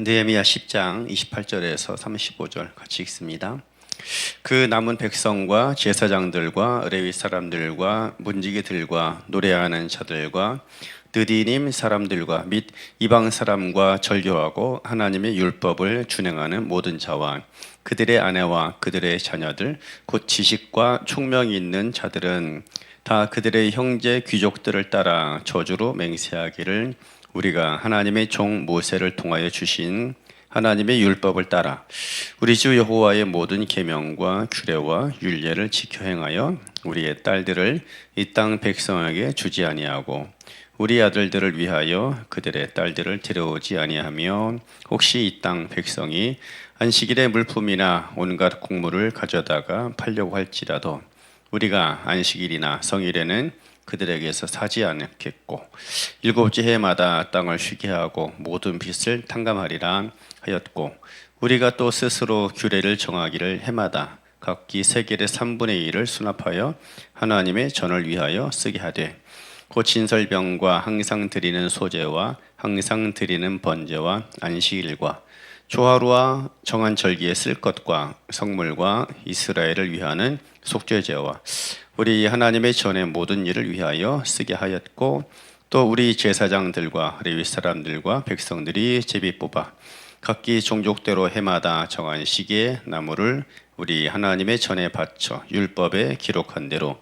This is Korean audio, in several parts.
느헤미야 10장 28절에서 35절 같이 읽습니다. 그 남은 백성과 제사장들과 레위 사람들과 문지기들과 노래하는 자들과 느디님 사람들과 및 이방 사람과 절교하고 하나님의 율법을 준행하는 모든 자와 그들의 아내와 그들의 자녀들 곧 지식과 총명이 있는 자들은 다 그들의 형제 귀족들을 따라 저주로 맹세하기를 우리가 하나님의 종 모세를 통하여 주신 하나님의 율법을 따라 우리 주 여호와의 모든 계명과 규례와 율례를 지켜 행하여 우리의 딸들을 이 땅 백성에게 주지 아니하고 우리 아들들을 위하여 그들의 딸들을 데려오지 아니하며 혹시 이 땅 백성이 안식일의 물품이나 온갖 곡물을 가져다가 팔려고 할지라도 우리가 안식일이나 성일에는 그들에게서 사지 않겠고 일곱째 해마다 땅을 쉬게 하고 모든 빚을 탕감하리라 하였고 우리가 또 스스로 규례를 정하기를 해마다 각기 세겔의 3분의 1을 수납하여 하나님의 전을 위하여 쓰게 하되 곧 진설병과 항상 드리는 소제와 항상 드리는 번제와 안식일과 조하루와 정한 절기에 쓸 것과 성물과 이스라엘을 위하는 속죄 제와 우리 하나님의 전의 모든 일을 위하여 쓰게 하였고 또 우리 제사장들과 레위 사람들과 백성들이 제비 뽑아 각기 종족대로 해마다 정한 시기에 나무를 우리 하나님의 전에 바쳐 율법에 기록한 대로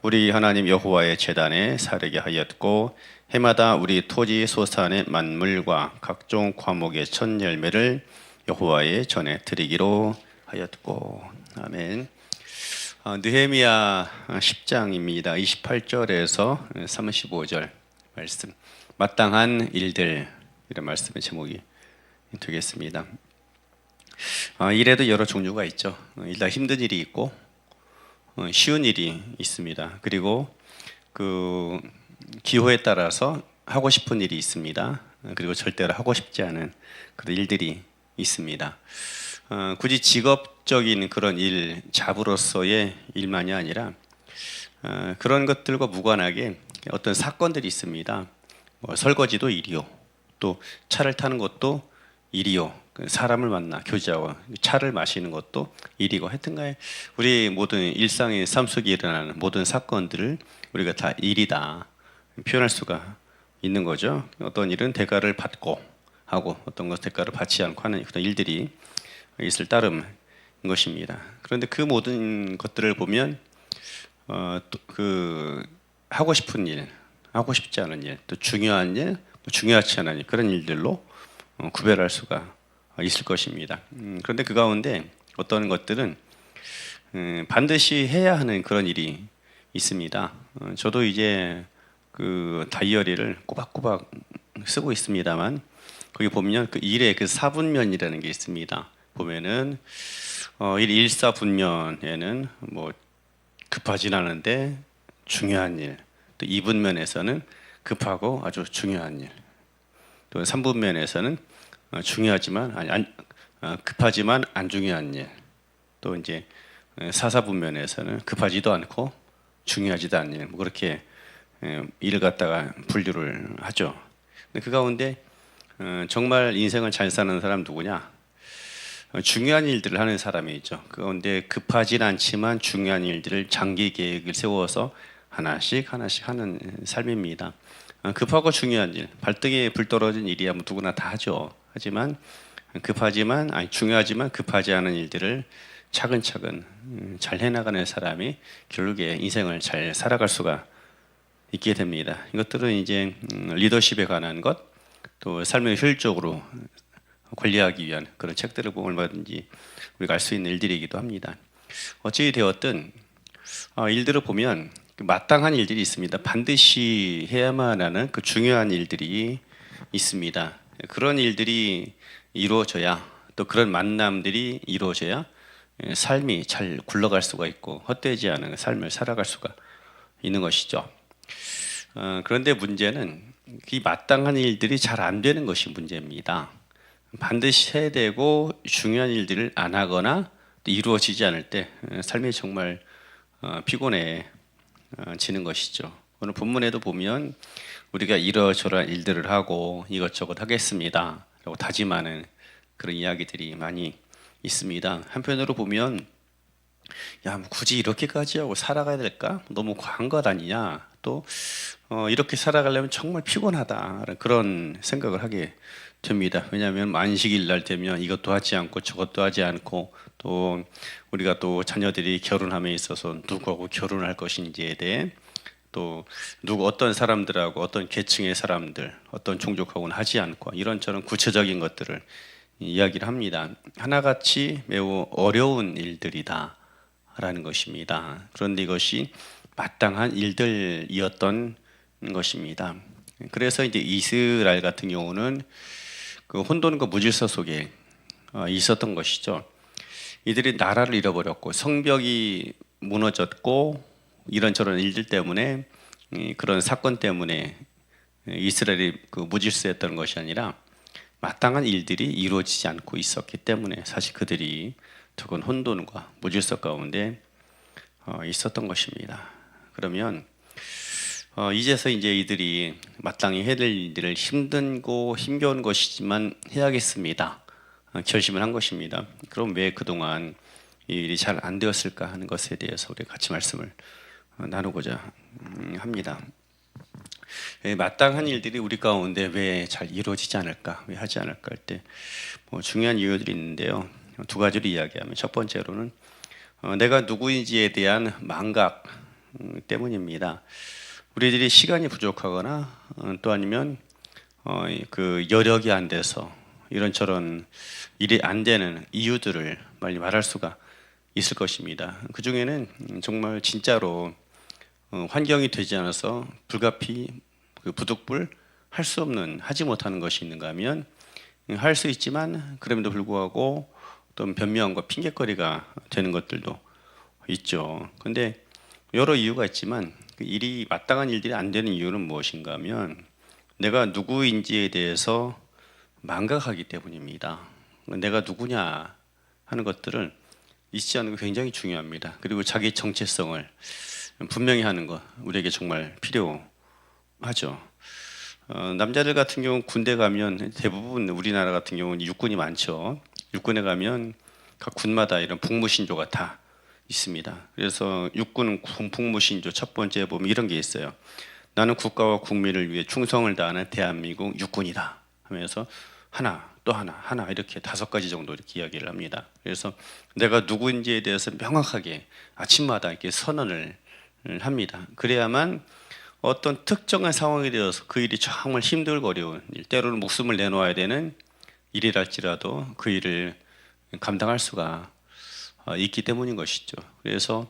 우리 하나님 여호와의 제단에 사르게 하였고 해마다 우리 토지 소산의 만물과 각종 과목의 첫 열매를 여호와의 전에 드리기로 하였고 아멘. 어, 느헤미야 10장입니다. 28절에서 35절 말씀. 마땅한 일들 이런 말씀의 제목이 되겠습니다. 아, 일에도 여러 종류가 있죠. 어, 일단 힘든 일이 있고 어, 쉬운 일이 있습니다. 그리고 그 기호에 따라서 하고 싶은 일이 있습니다. 어, 그리고 절대로 하고 싶지 않은 그런 일들이 있습니다. 어, 굳이 직업 적인 그런 일, 잡으로서의 일만이 아니라 어, 그런 것들과 무관하게 어떤 사건들이 있습니다. 뭐 설거지도 일이요. 또 차를 타는 것도 일이요. 그 사람을 만나 교제하고 차를 마시는 것도 일이고 하여튼간에 우리 모든 일상의 삶 속에 일어나는 모든 사건들을 우리가 다 일이다 표현할 수가 있는 거죠. 어떤 일은 대가를 받고 하고 어떤 것 대가를 받지 않고 하는 그런 일들이 있을 따름인 것입니다. 그런데 그 모든 것들을 보면 어, 또그 하고 싶은 일, 하고 싶지 않은 일, 또 중요한 일, 뭐 중요하지 않은 일 그런 일들로 어, 구별할 수가 있을 것입니다. 음, 그런데 그 가운데 어떤 것들은 음, 반드시 해야 하는 그런 일이 있습니다. 어, 저도 이제 그 다이어리를 꼬박꼬박 쓰고 있습니다만 거기 보면 그 일의 그 사분면이라는 게 있습니다. 보면은 어, 일 일사분면에는 뭐 급하진 않은데 중요한 일, 또 이분면에서는 급하고 아주 중요한 일, 또 삼분면에서는 어, 중요하지만 아니 안, 어, 급하지만 안 중요한 일, 또 이제 어, 사사분면에서는 급하지도 않고 중요하지도 않은 일, 뭐 그렇게 에, 일을 갖다가 분류를 하죠. 근데 그 가운데 어, 정말 인생을 잘 사는 사람 누구냐? 어, 중요한 일들을 하는 사람이 있죠. 그 가운데 급하진 않지만 중요한 일들을 장기 계획을 세워서 하나씩 하나씩 하는 삶입니다. 어, 급하고 중요한 일, 발등에 불 떨어진 일이야 뭐 누구나 다 하죠. 하지만 급하지만 아니 중요하지만 급하지 않은 일들을 차근차근 음, 잘 해나가는 사람이 결국에 인생을 잘 살아갈 수가 있게 됩니다. 이것들은 이제 음, 리더십에 관한 것, 또 삶을 효율적으로 관리하기 위한 그런 책들을 보면 얼마든지 우리가 알 수 있는 일들이기도 합니다. 어찌 되었든 어, 일들을 보면 그 마땅한 일들이 있습니다. 반드시 해야만 하는 그 중요한 일들이 있습니다. 그런 일들이 이루어져야 또 그런 만남들이 이루어져야 예, 삶이 잘 굴러갈 수가 있고 헛되지 않은 삶을 살아갈 수가 있는 것이죠. 어, 그런데 문제는 이 마땅한 일들이 잘 안 되는 것이 문제입니다. 반드시 해야 되고 중요한 일들을 안 하거나 이루어지지 않을 때 어, 삶이 정말 어, 피곤해지는 것이죠. 오늘 본문에도 보면 우리가 이러저러한 일들을 하고 이것저것 하겠습니다. 라고 다짐하는 그런 이야기들이 많이 있습니다. 한편으로 보면 야, 뭐 굳이 이렇게까지 하고 살아가야 될까? 너무 과한 것 아니냐? 또 어, 이렇게 살아가려면 정말 피곤하다. 그런 생각을 하게 됩니다. 왜냐하면 만식일 날 되면 이것도 하지 않고 저것도 하지 않고 또 우리가 또 자녀들이 결혼함에 있어서 누구하고 결혼할 것인지에 대해 또 누구 어떤 사람들하고 어떤 계층의 사람들 어떤 종족하고는 하지 않고 이런 저런 구체적인 것들을 이야기를 합니다. 하나같이 매우 어려운 일들이다라는 것입니다. 그런데 이것이 마땅한 일들이었던 것입니다. 그래서 이제 이스라엘 같은 경우는 그 혼돈과 무질서 속에 어, 있었던 것이죠. 이들이 나라를 잃어버렸고 성벽이 무너졌고 이런저런 일들 때문에 이 그런 사건 때문에 이스라엘이 그 무질서했던 것이 아니라 마땅한 일들이 이루어지지 않고 있었기 때문에 사실 그들이 적은 혼돈과 무질서 가운데 어, 있었던 것입니다. 그러면 어, 이제서 이제 이들이 마땅히 해야 될 일들을 힘든고 힘겨운 것이지만 해야겠습니다. 어, 결심을 한 것입니다. 그럼 왜 그동안 이 일이 잘 안 되었을까 하는 것에 대해서 우리 같이 말씀을 어, 나누고자 음, 합니다. 예, 마땅한 일들이 우리 가운데 왜 잘 이루어지지 않을까, 왜 하지 않을까 할 때 뭐 중요한 이유들이 있는데요. 두 가지를 이야기하면 첫 번째로는 어, 내가 누구인지에 대한 망각 음, 때문입니다. 우리들이 시간이 부족하거나 어, 또 아니면 어, 그 여력이 안 돼서 이런 저런 일이 안 되는 이유들을 빨리 말할 수가 있을 것입니다. 그 중에는 정말 진짜로 어, 환경이 되지 않아서 불가피 그 부득불 할 수 없는 하지 못하는 것이 있는가 하면 할 수 있지만 그럼에도 불구하고 어떤 변명과 핑계거리가 되는 것들도 있죠. 근데 여러 이유가 있지만 그 일이 마땅한 일들이 안 되는 이유는 무엇인가 하면 내가 누구인지에 대해서 망각하기 때문입니다. 내가 누구냐 하는 것들을 잊지 않는 게 굉장히 중요합니다. 그리고 자기 정체성을 분명히 하는 것 우리에게 정말 필요하죠. 어, 남자들 같은 경우 군대 가면 대부분 우리나라 같은 경우는 육군이 많죠. 육군에 가면 각 군마다 이런 복무신조가 다 있습니다. 그래서 육군 북무신조 첫 번째 보면 이런 게 있어요. 나는 국가와 국민을 위해 충성을 다하는 대한민국 육군이다 하면서 하나 또 하나 하나 이렇게 다섯 가지 정도 이렇게 이야기를 합니다. 그래서 내가 누구인지에 대해서 명확하게 아침마다 이렇게 선언을 합니다. 그래야만 어떤 특정한 상황에 대해서 그 일이 정말 힘들고 어려운 일, 때로는 목숨을 내놓아야 되는 일이랄지라도 그 일을 감당할 수가 어, 있기 때문인 것이죠. 그래서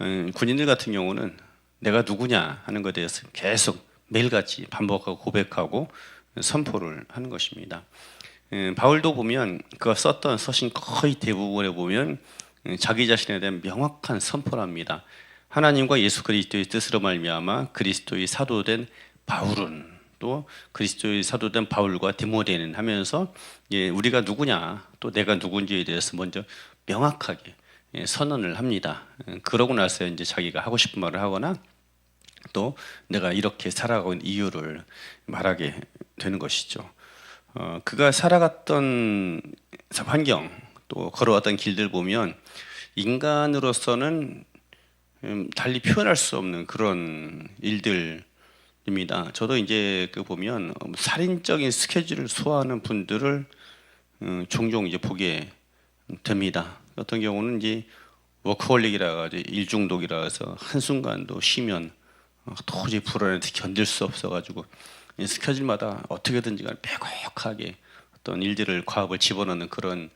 음, 군인들 같은 경우는 내가 누구냐 하는 것에 대해서 계속 매일같이 반복하고 고백하고 선포를 하는 것입니다. 음, 바울도 보면 그가 썼던 서신 거의 대부분에 보면 음, 자기 자신에 대한 명확한 선포를 합니다. 하나님과 예수 그리스도의 뜻으로 말미암아 그리스도의 사도된 바울은 또 그리스도의 사도된 바울과 디모데는 하면서 예, 우리가 누구냐 또 내가 누군지에 대해서 먼저 명확하게 예, 선언을 합니다. 예, 그러고 나서 이제 자기가 하고 싶은 말을 하거나 또 내가 이렇게 있는 이유를 말하게 되는 것이죠. 어, 그가 살아갔던 환경 또 걸어왔던 길들 보면 인간으로서는 음, 달리 표현할 수 없는 그런 일들입니다. 저도 이제 그 보면 살인적인 스케줄을 소화하는 분들을 음, 종종 이제 보게 됩니다. 어떤 경우는 이제 워커홀릭이라 가지고 일중독이라 해서 한순간도 쉬면 어, 도저히 불안해서 견딜 수 없어 가지고 스케줄마다 어떻게든지 간에 빼곡하게 어떤 일들을 과업을 집어넣는 그런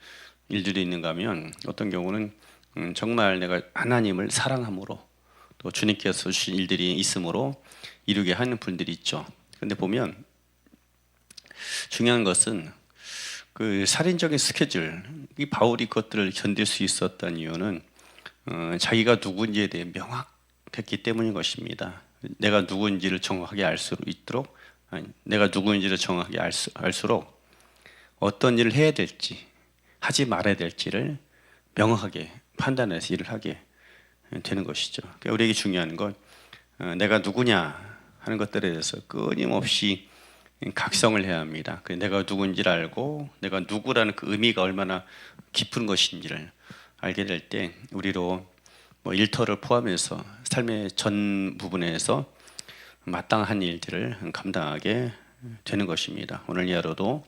일들이 있는가 하면 어떤 경우는 음, 정말 내가 하나님을 사랑함으로 또 주님께서 주신 일들이 있으므로 이루게 하는 분들이 있죠. 근데 보면 중요한 것은 그 살인적인 스케줄, 이 바울이 그것들을 견딜 수 있었던 이유는 어, 자기가 누군지에 대해 명확했기 때문인 것입니다. 내가 누구인지를 정확하게 알 수 있도록 아니, 내가 누구인지를 정확하게 알 수, 알수록 어떤 일을 해야 될지 하지 말아야 될지를 명확하게 판단해서 일을 하게 되는 것이죠. 그러니까 우리에게 중요한 건 어, 내가 누구냐 하는 것들에 대해서 끊임없이 각성을 해야 합니다. 그 내가 누군지를 알고 내가 누구라는 그 의미가 얼마나 깊은 것인지를 알게 될 때 우리로 뭐 일터를 포함해서 삶의 전 부분에서 마땅한 일들을 감당하게 되는 것입니다. 오늘 이 하루도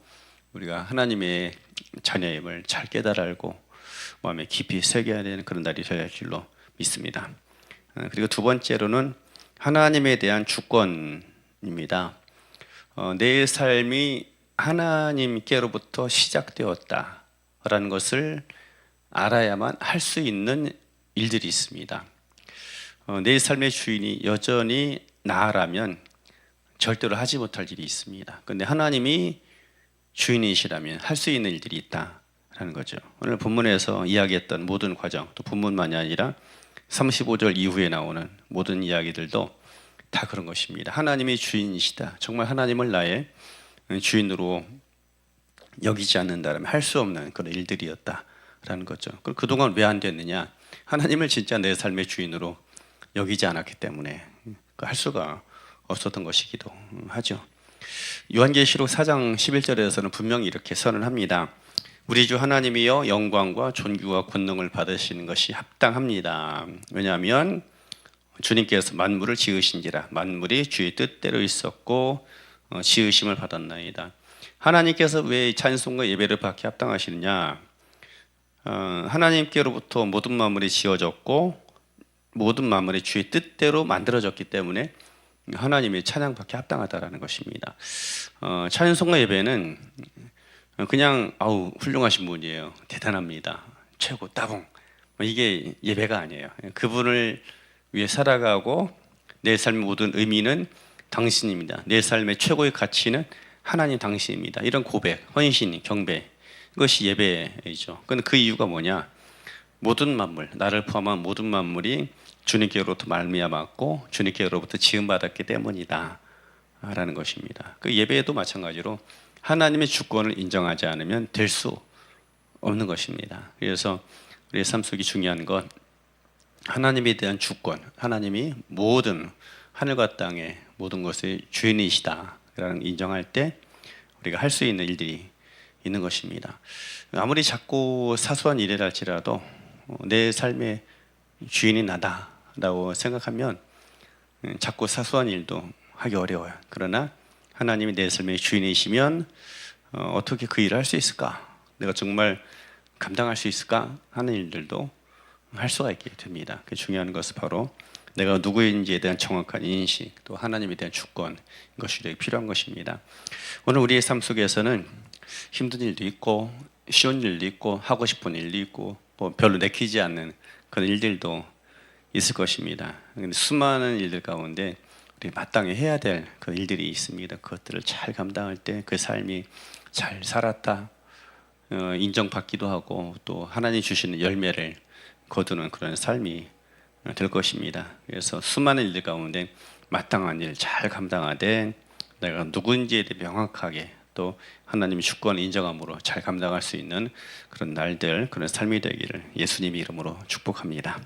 우리가 하나님의 자녀임을 잘 깨달아 알고 마음에 깊이 새겨야 되는 그런 날이 되어야 할 줄로 믿습니다. 어, 그리고 두 번째로는 하나님에 대한 주권입니다. 어, 내 삶이 하나님께로부터 시작되었다라는 것을 알아야만 할 수 있는 일들이 있습니다. 어, 내 삶의 주인이 여전히 나라면 절대로 하지 못할 일이 있습니다. 그런데 하나님이 주인이시라면 할 수 있는 일들이 있다라는 거죠. 오늘 본문에서 이야기했던 모든 과정, 또 본문만이 아니라 35절 이후에 나오는 모든 이야기들도 다 그런 것입니다. 하나님이 주인이시다. 정말 하나님을 나의 주인으로 여기지 않는다면 할 수 없는 그런 일들이었다라는 거죠. 그럼 그동안 왜 안 됐느냐? 하나님을 진짜 내 삶의 주인으로 여기지 않았기 때문에 그할 수가 없었던 것이기도 하죠. 요한계시록 4장 11절에서는 분명히 이렇게 선언합니다. 우리 주 하나님이여 영광과 존귀와 권능을 받으시는 것이 합당합니다. 왜냐하면 주님께서 만물을 지으신지라 만물이 주의 뜻대로 있었고 어, 지으심을 받았나이다. 하나님께서 왜 찬송과 예배를 받기 합당하시느냐? 어, 하나님께로부터 모든 만물이 지어졌고 모든 만물이 주의 뜻대로 만들어졌기 때문에 하나님의 찬양받기 합당하다라는 것입니다. 어, 찬송과 예배는 그냥 아우 훌륭하신 분이에요. 대단합니다. 최고 따봉. 뭐 이게 예배가 아니에요. 그분을 위해 살아가고 내 삶의 모든 의미는 당신입니다. 내 삶의 최고의 가치는 하나님 당신입니다. 이런 고백, 헌신, 경배 이것이 예배이죠. 근데 그 이유가 뭐냐? 모든 만물, 나를 포함한 모든 만물이 주님께로부터 말미암았고 주님께로부터 지음 받았기 때문이다. 라는 것입니다. 그 예배에도 마찬가지로 하나님의 주권을 인정하지 않으면 될 수 없는 것입니다. 그래서 우리의 삶 속이 중요한 건 하나님에 대한 주권, 하나님이 모든 하늘과 땅의 모든 것의 주인이시다라는 인정할 때 우리가 할 수 있는 일들이 있는 것입니다. 아무리 작고 사소한 일이라 할지라도 내 삶의 주인이 나다라고 생각하면 작고 사소한 일도 하기 어려워요. 그러나 하나님이 내 삶의 주인이시면 어, 떻게 그 일을 할 수 있을까? 내가 정말 감당할 수 있을까? 하는 일들도 할 수가 있게 됩니다. 그 중요한 것은 바로 내가 누구인지에 대한 정확한 인식, 또 하나님에 대한 주권 이것이 필요한 것입니다. 오늘 우리의 삶 속에서는 힘든 일도 있고 쉬운 일도 있고 하고 싶은 일도 있고 뭐 별로 내키지 않는 그런 일들도 있을 것입니다. 수많은 일들 가운데 우리 마땅히 해야 될 그 일들이 있습니다. 그것들을 잘 감당할 때 그 삶이 잘 살았다 어, 인정받기도 하고 또 하나님 주시는 열매를 거두는 그런 삶이 될 것입니다. 그래서 수많은 일들 가운데 마땅한 일 잘 감당하되 내가 누구인지에 대해 명확하게 또 하나님의 주권 인정함으로 잘 감당할 수 있는 그런 날들 그런 삶이 되기를 예수님 이름으로 축복합니다.